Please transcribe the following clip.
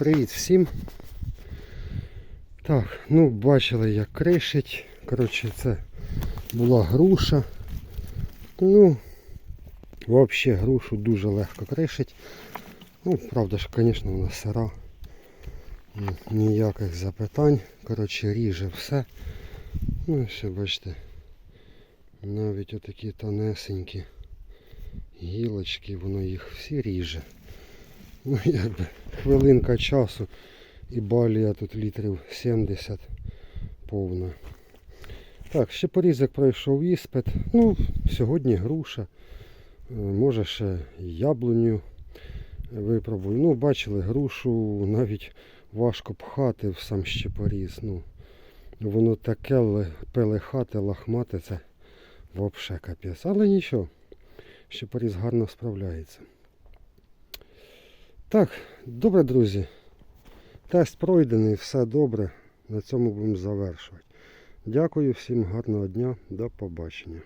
Привіт всім. Так, ну бачили як кришить. Коротше, це була груша. Ну, взагалі грушу дуже легко кришить. Ну, правда ж, звісно, вона сира. Ні- Ніяких запитань. Коротше, ріже все. Ну, і ще бачите. Навіть отакі тонесенькі гілочки, воно їх всі ріже. Ну, якби хвилинка часу і балія тут літрів 70 повна. Так, ще порізок пройшов іспит. Ну, сьогодні груша. Е, Може ще яблуню випробую. Ну, бачили, грушу навіть важко пхати в сам щепоріз. Ну, воно таке ле- пелехате, лахмате, це взагалі капець. Але нічого, щепоріз гарно справляється. Так, добре, друзі. Тест пройдений, все добре. На цьому будемо завершувати. Дякую всім гарного дня, до побачення.